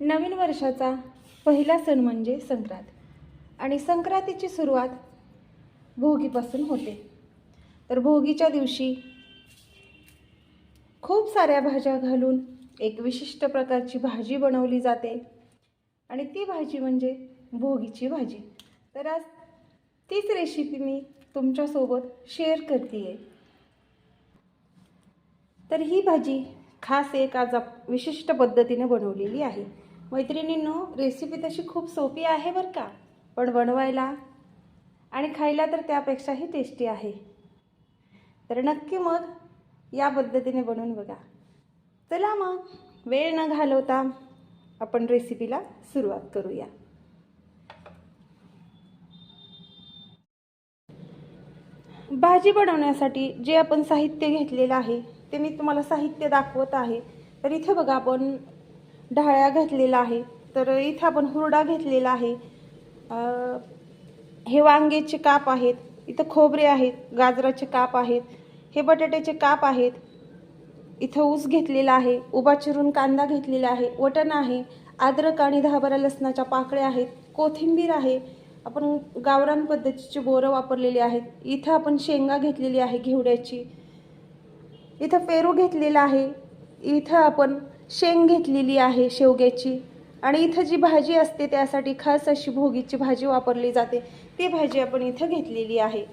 नवीन वर्षाचा पहिला सण म्हणजे संक्रांत. आणि संक्रांतीची सुरुवात भोगीपासून होते. तर भोगीच्या दिवशी खूप साऱ्या भाज्या घालून एक विशिष्ट प्रकारची भाजी बनवली जाते. आणि ती भाजी म्हणजे भोगीची भाजी. तर आज तीच रेसिपी मी तुमच्यासोबत शेअर करते आहे तर ही भाजी खास एक आज विशिष्ट पद्धतीने बनवलेली आहे. मैत्रिणींनो रेसिपी तशी खूप सोपी आहे बरं का? पण बनवायला आणि खायला तर त्यापेक्षाही टेस्टी आहे. तर नक्की मग या पद्धतीने बनवून बघा. चला मग वेळ न घालवता आपण रेसिपीला सुरुवात करूया. भाजी बनवण्यासाठी जे आपण साहित्य घेतलेलं आहे ते मी तुम्हाला साहित्य दाखवत आहे. तर इथे बघा आपण ढाळ्या घातलेला आहे. तर इथं आपण हुरडा घेतलेला आहे. हे वांग्याचे काप आहेत. इथं खोबरे आहेत. गाजराचे काप आहेत. हे बटाट्याचे काप आहेत. इथं ऊस घेतलेला आहे. उभा चिरून कांदा घेतलेला आहे. वटण आहे. अद्रक आणि दहाबारा लसणाच्या पाकळ्या आहेत. कोथिंबीर आहे. आपण गावरान पद्धतीची बोरं वापरलेली आहेत. इथं आपण शेंगा घेतलेली आहे घेवड्याची. इथं पेरू घेतलेला आहे. इथं आपण शेंग घेतलेली आहे शेवग्याची. आणि इथं जी भाजी असते त्यासाठी खास अशी भोगीची भाजी वापरली जाते. ती भाजी आपण इथं घेतलेली आहे.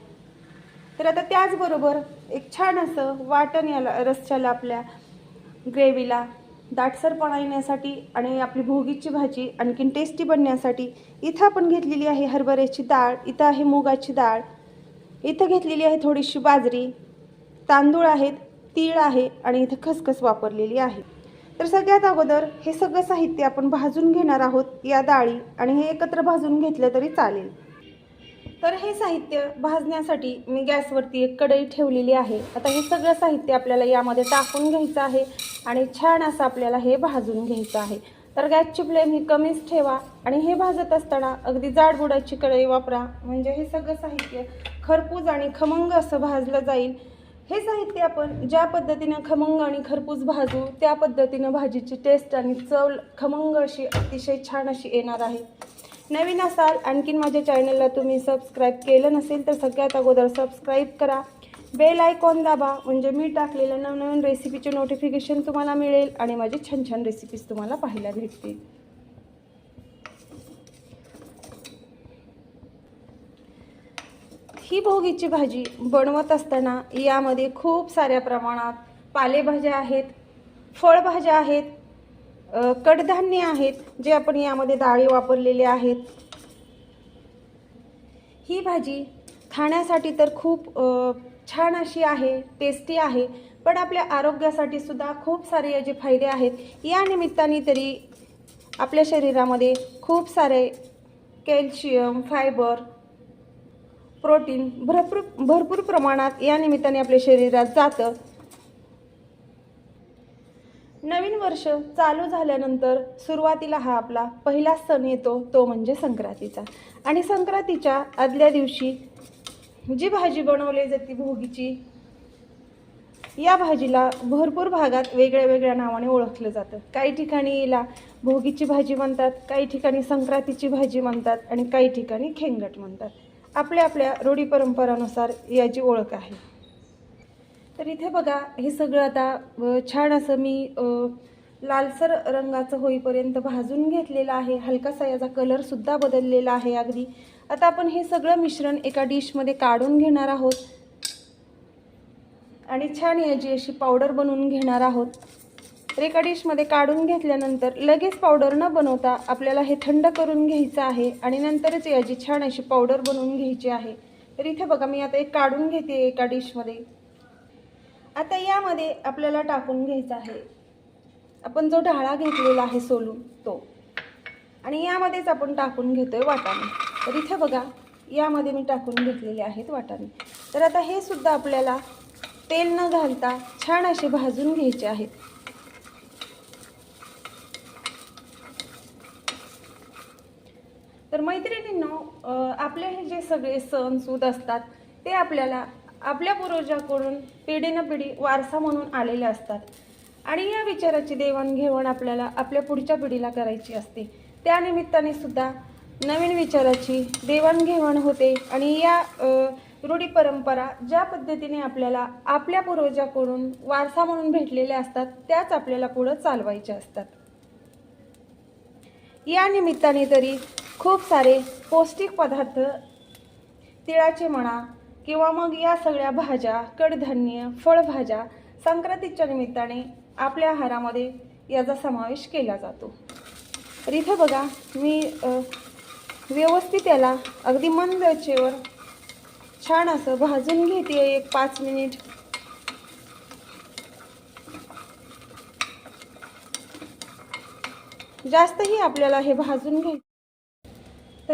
तर आता त्याचबरोबर एक छान असं वाटण याला रस्त्याला आपल्या ग्रेव्हीला दाटसरपणा येण्यासाठी आणि आपली भोगीची भाजी आणखीन टेस्टी बनण्यासाठी इथं आपण घेतलेली आहे हरभऱ्याची डाळ इथं आहे मुगाची डाळ इथं घेतलेली आहे थोडीशी बाजरी तांदूळ आहेत तीळ आहे आणि इथं खसखस वापरलेली आहे. तर सगळ्यात अगोदर हे सगळं साहित्य आपण भाजून घेणार आहोत या डाळी आणि हे एकत्र भाजून घेतलं तरी चालेल. तर हे साहित्य भाजण्यासाठी मी गॅसवरती एक कढई ठेवलेली आहे. आता हे सगळं साहित्य आपल्याला यामध्ये टाकून घ्यायचं आहे आणि छान असं आपल्याला हे भाजून घ्यायचं आहे. तर गॅसची फ्लेम ही कमीच ठेवा आणि हे भाजत असताना अगदी जाडबुडाची कढई वापरा. म्हणजे हे सगळं साहित्य खरपूज आणि खमंग असं भाजलं जाईल. हे साहित्य आपण ज्या पद्धतीनं खमंग आणि खरपूस भाजू त्या पद्धतीनं भाजीची टेस्ट आणि चव खमंग अशी अतिशय छान अशी येणार आहे. नवीन असाल आणखीन माझ्या चॅनलला तुम्ही सबस्क्राईब केलं नसेल तर सगळ्यात अगोदर सबस्क्राईब करा. बेल आयकॉन दाबा म्हणजे मी टाकलेल्या नवनवीन रेसिपीचे नोटिफिकेशन तुम्हाला मिळेल आणि माझी छान छान रेसिपीज तुम्हाला पाहायला भेटतील. ही भोगीची भाजी बनवत असताना यामध्ये खूप साऱ्या प्रमाणात पालेभाज्या आहेत फळभाज्या आहेत कडधान्य आहेत जे आपण यामध्ये डाळी वापरलेले आहेत. ही भाजी खाण्यासाठी तर खूप छान अशी आहे टेस्टी आहे पण आपल्या आरोग्यासाठी सुद्धा खूप सारे याचे फायदे आहेत. या निमित्ताने तरी आपल्या शरीरामध्ये खूप सारे कॅल्शियम फायबर प्रोटीन भरपूर भरपूर प्रमाणात या निमित्ताने आपल्या शरीरात जातं. नवीन वर्ष चालू झाल्यानंतर सुरुवातीला हा आपला पहिला सण येतो तो म्हणजे संक्रांतीचा. आणि संक्रांतीच्या आदल्या दिवशी जी भाजी बनवली जाते भोगीची या भाजीला भरपूर भागात वेगळ्या वेगळ्या नावाने ओळखलं जातं. काही ठिकाणी याला भोगीची भाजी म्हणतात काही ठिकाणी संक्रांतीची भाजी म्हणतात आणि काही ठिकाणी खेंगट म्हणतात. आपल्या आपल्या रूढी परंपरानुसार याची ओळख आहे. तर इथे बघा हे सगळं आता छान असं मी लालसर रंगाचं होईपर्यंत भाजून घेतलेलं आहे. हलकासा याचा कलरसुद्धा बदललेला आहे अगदी. आता आपण हे सगळं मिश्रण एका डिशमध्ये काढून घेणार आहोत. आणि छान याची अशी पावडर बनवून घेणार आहोत. तर एका डिशमध्ये काढून घेतल्यानंतर लगेच पावडर न बनवता आपल्याला हे थंड करून घ्यायचं आहे आणि नंतरच याची छान अशी पावडर बनवून घ्यायची आहे. तर इथे बघा मी आता एक काढून घेते एका डिशमध्ये. आता यामध्ये आपल्याला टाकून घ्यायचा आहे. आपण जो ढाळा घेतलेला आहे सोलून तो. आणि यामध्येच आपण टाकून घेतो आहे वाटाणे. तर इथे बघा यामध्ये मी टाकून घेतलेले आहेत वाटाणे. तर आता हे सुद्धा आपल्याला तेल न घालता छान असे भाजून घ्यायचे आहेत. तर मैत्रिणींनो आपले हे जे सगळे सण सूद असतात ते आपल्याला आपल्या पूर्वजाकडून पिढीनं पिढी वारसा म्हणून आलेले असतात. आणि या विचाराची देवाणघेवाण आपल्याला आपल्या पुढच्या पिढीला करायची असते. त्यानिमित्ताने सुद्धा नवीन विचाराची देवाणघेवाण होते आणि या रूढी परंपरा ज्या पद्धतीने आपल्याला आपल्या पूर्वजाकडून वारसा म्हणून भेटलेल्या असतात त्याच आपल्याला पुढं चालवायच्या असतात. या निमित्ताने तरी खूप सारे पौष्टिक पदार्थ तिळाचे म्हणा किंवा मग या सगळ्या भाज्या कडधान्य फळभाज्या संक्रांतीच्या निमित्ताने आपल्या आहारामध्ये याचा समावेश केला जातो. तर इथं बघा मी व्यवस्थित याला अगदी मंद आचेवर छान असं भाजून घेते एक पाच मिनिट. जास्तही आपल्याला हे भाजून घ्यायचं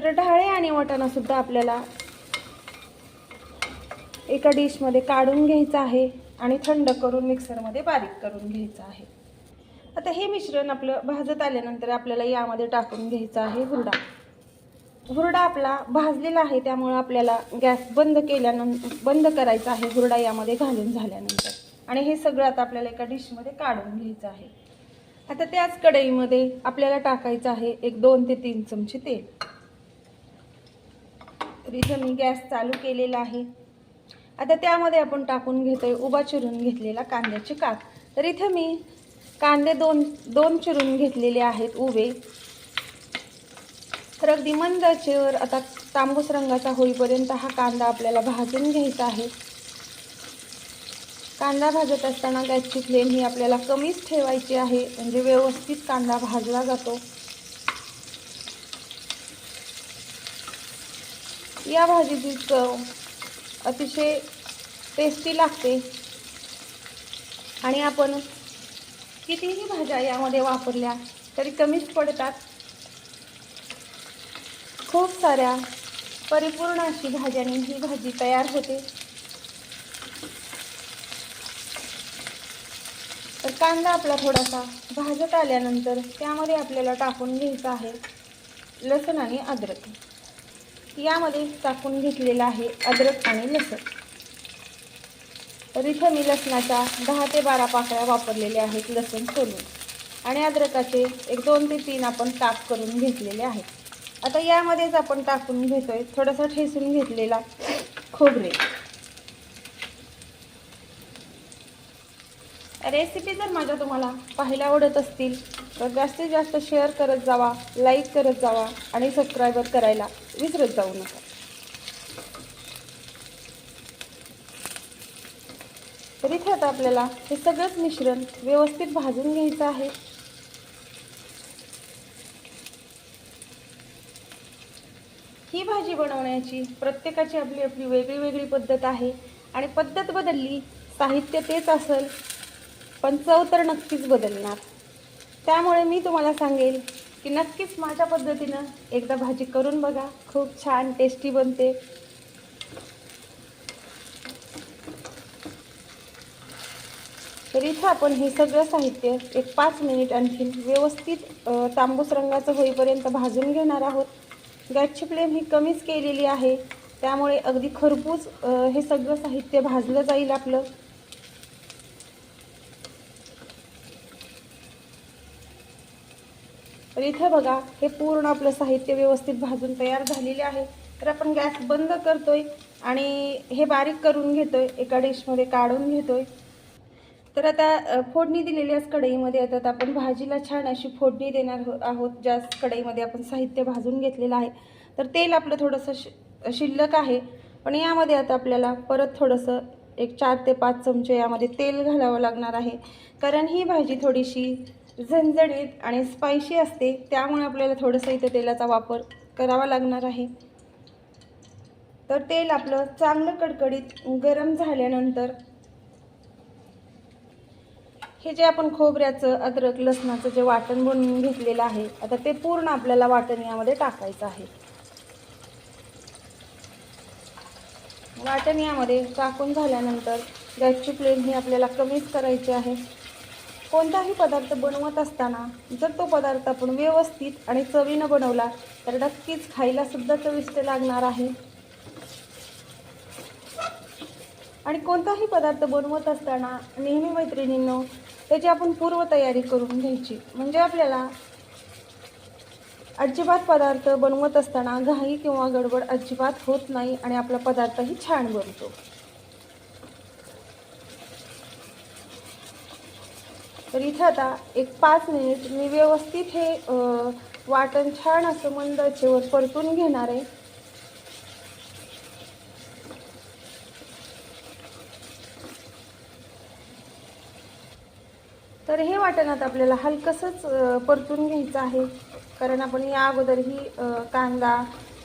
तर ढाळे आणि वाटाणासुद्धा आपल्याला एका डिशमध्ये काढून घ्यायचं आहे आणि थंड करून मिक्सरमध्ये बारीक करून घ्यायचं आहे. आता हे मिश्रण आपलं भाजत आल्यानंतर आपल्याला यामध्ये टाकून घ्यायचं आहे हुरडा. हुरडा आपला भाजलेला आहे त्यामुळं आपल्याला गॅस बंद केल्यानंतर बंद करायचा आहे हुरडा यामध्ये घालून झाल्यानंतर. आणि हे सगळं आता आपल्याला एका डिशमध्ये काढून घ्यायचं आहे. आता त्याच कढईमध्ये आपल्याला टाकायचं आहे एक दोन ते तीन चमचे तेल. तर इथं मी गॅस चालू केलेला आहे. आता त्यामध्ये आपण टाकून घेतोय उभा चिरून घेतलेला कांद्याची काप. तर इथं मी कांदे दोन दोन चिरून घेतलेले आहेत उभे. तर अगदी मंद आचेवर आता तांबूस रंगाचा होईपर्यंत हा कांदा आपल्याला भाजून घ्यायचा आहे. कांदा भाजत असताना गॅसची फ्लेम ही आपल्याला कमीच ठेवायची आहे. म्हणजे व्यवस्थित कांदा भाजला जातो. या भाजीची चव अतिशय टेस्टी लागते. आणि आपण कितीही भाज्या यामध्ये वापरल्या तरी कमीच पडतात. खूप साऱ्या परिपूर्ण अशी भाज्याने ही भाजी तयार होते. तर कांदा आपला थोडासा भाजत आल्यानंतर त्यामध्ये आपल्याला टाकून घ्यायचं आहे लसूण आणि अद्रक. यामध्ये टाकून घेतलेलं आहे अद्रक आणि लसूण. तर इथं मी लसणाच्या दहा ते बारा पाकळ्या वापरलेल्या आहेत लसूण सोलून. आणि अद्रकाचे एक दोन ते तीन आपण काप करून घेतलेले आहेत. आता यामध्येच आपण टाकून घेतोय थोडासा ठेसून घेतलेला खोबरे. रेसिपी जर माझ्या तुम्हाला पाहायला आवडत असतील तर जास्तीत जास्त शेअर करत जावा लाईक करत जावा आणि सबस्क्रायबर करायला विसरत जाऊ नका. तर इथे आता आपल्याला हे सगळंच मिश्रण व्यवस्थित भाजून घ्यायचं आहे. ही भाजी बनवण्याची प्रत्येकाची आपली आपली वेगळी वेगळी पद्धत आहे आणि पद्धत बदलली साहित्य तेच असेल पण चव तर नक्कीच बदलणार. त्यामुळे मी तुम्हाला सांगेल की नक्कीच माझ्या पद्धतीनं एकदा भाजी करून बघा. खूप छान टेस्टी बनते. तर इथं आपण हे सगळं साहित्य एक पाच मिनिट आणखीन व्यवस्थित तांबूस रंगाचं होईपर्यंत भाजून घेणार आहोत. गॅसची फ्लेम ही कमीच केलेली आहे. त्यामुळे अगदी खरपूस हे सगळं साहित्य भाजलं जाईल आपलं. तर इथं बघा हे पूर्ण आपलं साहित्य व्यवस्थित भाजून तयार झालेले आहे. तर आपण गॅस बंद करतोय आणि हे बारीक करून घेतोय एका डिशमध्ये काढून घेतोय. तर आता फोडणी दिलेली दिलेल्याच कढईमध्ये. आता आपण भाजीला छान अशी फोडणी देणार हो-, आहोत ज्या कढईमध्ये आपण साहित्य भाजून घेतलेलं आहे. तर तेल आपलं थोडंसं शि शिल्लक आहे. पण यामध्ये आता आपल्याला परत थोडंसं एक चार ते पाच चमचे यामध्ये तेल घालावं लागणार आहे. कारण ही भाजी थोडीशी झणझणीत आणि स्पायशी असते त्यामुळे आपल्याला थोडंसं इथं तेलाचा वापर करावा लागणार आहे. तर तेल आपलं चांगलं कडकडीत गरम झाल्यानंतर हे जे आपण खोबऱ्याचं अद्रक लसणाचं जे वाटण बनवून घेतलेलं आहे आता ते पूर्ण आपल्याला वाटण यामध्ये टाकायचं आहे. वाटण यामध्ये टाकून झाल्यानंतर गॅसची फ्लेम ही आपल्याला कमीच करायची आहे. कोणताही पदार्थ बनवत असताना जर तो पदार्थ आपण व्यवस्थित आणि चवीनं बनवला तर नक्कीच खायलासुद्धा चविष्ट लागणार आहे. आणि कोणताही पदार्थ बनवत असताना नेहमी मैत्रिणींनो त्याची आपण पूर्वतयारी करून घ्यायची. म्हणजे आपल्याला अजिबात पदार्थ बनवत असताना घाई किंवा गडबड अजिबात होत नाही आणि आपला पदार्थही छान बनतो. तर इथं आता एक पाच मिनिट मी व्यवस्थित हे वाटण छान असं मंद आचेवर परतून घेणार आहे. तर हे वाटण आता आपल्याला हलकंसंच परतून घ्यायचं आहे. कारण आपण या अगोदरही ही कांदा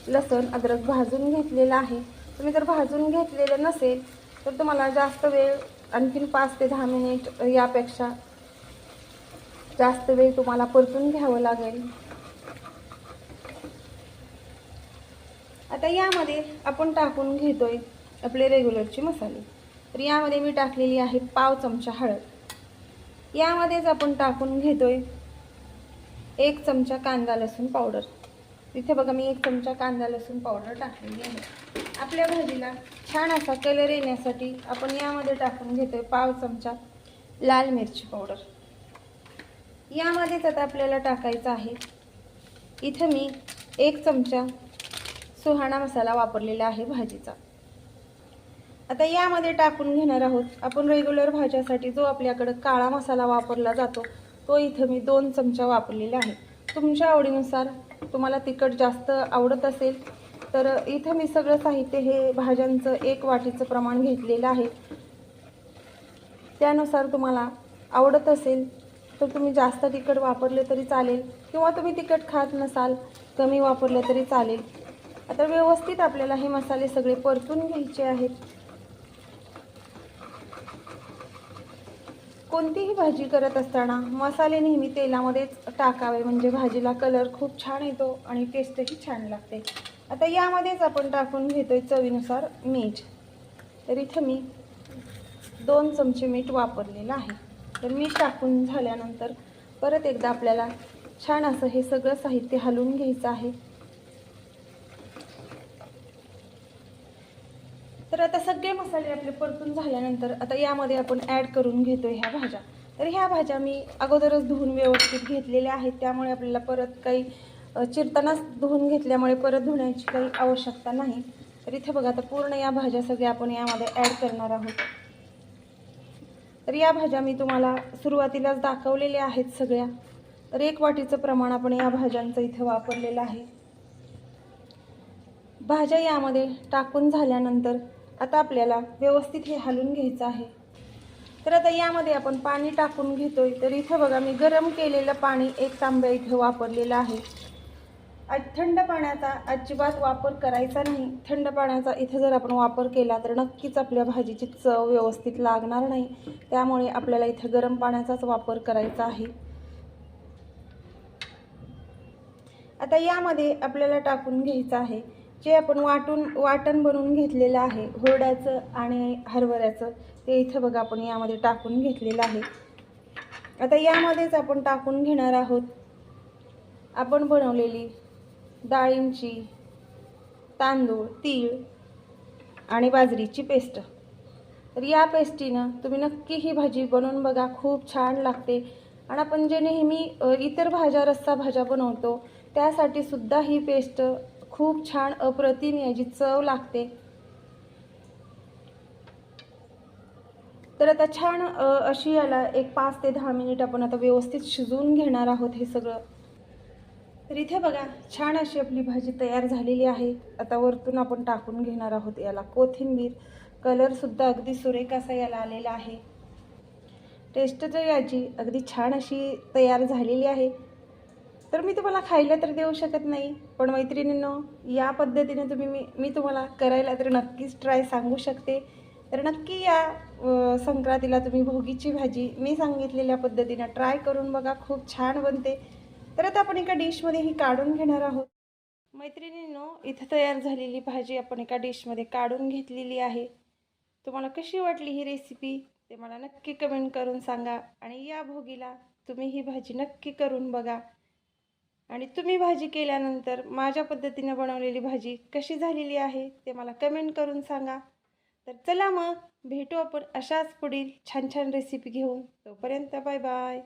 लसण अद्रक भाजून घेतलेला आहे. तुम्ही जर भाजून घेतलेलं नसेल तर तुम्हाला जास्त वेळ आणखीन पाच ते दहा मिनिट यापेक्षा जास्त वेळ तुम्हाला परतून घ्यावं लागेल. आता यामध्ये आपण टाकून घेतोय आपले रेग्युलरचे मसाले. तर यामध्ये मी टाकलेली आहे पाव चमचा हळद. यामध्येच आपण टाकून घेतोय एक चमचा कांदा लसूण पावडर. तिथे बघा मी एक चमचा कांदा लसूण पावडर टाकलेली आहे. आपल्या भाजीला छान असा कलर येण्यासाठी आपण यामध्ये टाकून घेतोय पाव चमचा लाल मिरची पावडर. यामध्येच आता आपल्याला टाकायचं आहे. इथं मी एक चमचा सुहाणा मसाला वापरलेला आहे भाजीचा. आता यामध्ये टाकून घेणार आहोत. आपण रेग्युलर भाज्यासाठी जो आपल्याकडं काळा मसाला वापरला जातो तो इथं मी दोन चमचा वापरलेला आहे. तुमच्या आवडीनुसार तुम्हाला तिखट जास्त आवडत असेल तर इथं मी सगळं साहित्य हे भाज्यांचं एक वाटीचं प्रमाण घेतलेलं आहे. त्यानुसार तुम्हाला आवडत असेल तर तुम्ही जास्त तिखट वापरले तरी चालेल. किंवा तुम्ही तिखट खात नसाल कमी वापरलं तरी चालेल. आता व्यवस्थित आपल्याला हे मसाले सगळे परतून घ्यायचे आहेत. कोणतीही भाजी करत असताना मसाले नेहमी तेलामध्येच टाकावे म्हणजे भाजीला कलर खूप छान येतो आणि टेस्टही छान लागते. आता यामध्येच आपण टाकून घेतोय चवीनुसार मीठ. तर इथं मी दोन चमचे मीठ वापरलेलं आहे. तर मीठ टाकून झाल्यानंतर परत एकदा आपल्याला छान असं हे सगळं साहित्य हलवून घ्यायचं आहे. तर आता सगळे मसाले आपले परतून झाल्यानंतर आता यामध्ये आपण ॲड करून घेतो ह्या भाज्या. तर ह्या भाज्या मी अगोदरच धुवून व्यवस्थित घेतलेल्या आहेत. त्यामुळे आपल्याला परत काही चिरतानाच धुवून घेतल्यामुळे परत धुण्याची काही आवश्यकता नाही. तर इथे बघा आता पूर्ण या भाज्या सगळ्या आपण यामध्ये ॲड करणार आहोत. तर या भाज्या मी तुम्हाला सुरुवातीलाच दाखवलेल्या आहेत सगळ्या. तर एक वाटीचं प्रमाण आपण या भाज्यांचं इथे वापरलेलं आहे. भाज्या यामध्ये टाकून झाल्यानंतर आता आपल्याला व्यवस्थित हे हलून घ्यायचं आहे. तर आता यामध्ये आपण पाणी टाकून घेतोय. तर इथं बघा मी गरम केलेलं पाणी एक तांब्या इथं वापरलेलं आहे. आज थंड पाण्याचा अजिबात वापर करायचा नाही. थंड पाण्याचा इथं जर आपण वापर केला तर नक्कीच आपल्या भाजीची चव व्यवस्थित लागणार नाही. त्यामुळे आपल्याला इथं गरम पाण्याचाच वापर करायचा आहे. आता यामध्ये आपल्याला टाकून घ्यायचं आहे. जे आपण वाटून वाटण बनवून घेतलेलं आहे हुरड्याचं आणि हरभऱ्याचं ते इथं बघा आपण यामध्ये टाकून घेतलेलं आहे. आता यामध्येच आपण टाकून घेणार आहोत. आपण बनवलेली डाळींची तांदूळ तीळ आणि बाजरीची पेस्ट. तर या पेस्टीनं तुम्ही नक्की ही भाजी बनवून बघा खूप छान लागते. आणि आपण जे नेहमी इतर भाज्या रस्सा भाज्या बनवतो त्यासाठी सुद्धा ही पेस्ट खूप छान अप्रतिम याची चव लागते. तर आता छान अशी याला एक पाच ते दहा मिनिट आपण आता व्यवस्थित शिजवून घेणार आहोत हे सगळं. तर इथे बघा छान अशी आपली भाजी तयार झालेली आहे. आता वरतून आपण टाकून घेणार आहोत याला कोथिंबीर. कलरसुद्धा अगदी सुरेख असा याला आलेला आहे. टेस्ट तर याची अगदी छान अशी तयार झालेली आहे. तर मी तुम्हाला खायला तर देऊ शकत नाही पण मैत्रिणींनो या पद्धतीने तुम्ही मी मी तुम्हाला करायला तर नक्कीच ट्राय सांगू शकते. तर नक्की या संक्रातीला संक्रांतीला तुम्ही भोगीची भाजी मी सांगितलेल्या पद्धतीनं ट्राय करून बघा खूप छान बनते. तर आता आपण एका डिशमध्ये ही काढून घेणार आहोत. मैत्रिणींनो इथं तयार झालेली भाजी आपण एका डिशमध्ये काढून घेतलेली आहे. तुम्हाला कशी वाटली ही रेसिपी ते मला नक्की कमेंट करून सांगा आणि या भोगीला तुम्ही ही भाजी नक्की करून बघा. आणि तुम्ही भाजी केल्यानंतर माझ्या पद्धतीनं बनवलेली भाजी कशी झालेली आहे ते मला कमेंट करून सांगा. तर चला मग भेटू आपण अशाच पुढील छान छान रेसिपी घेऊन. तोपर्यंत बाय बाय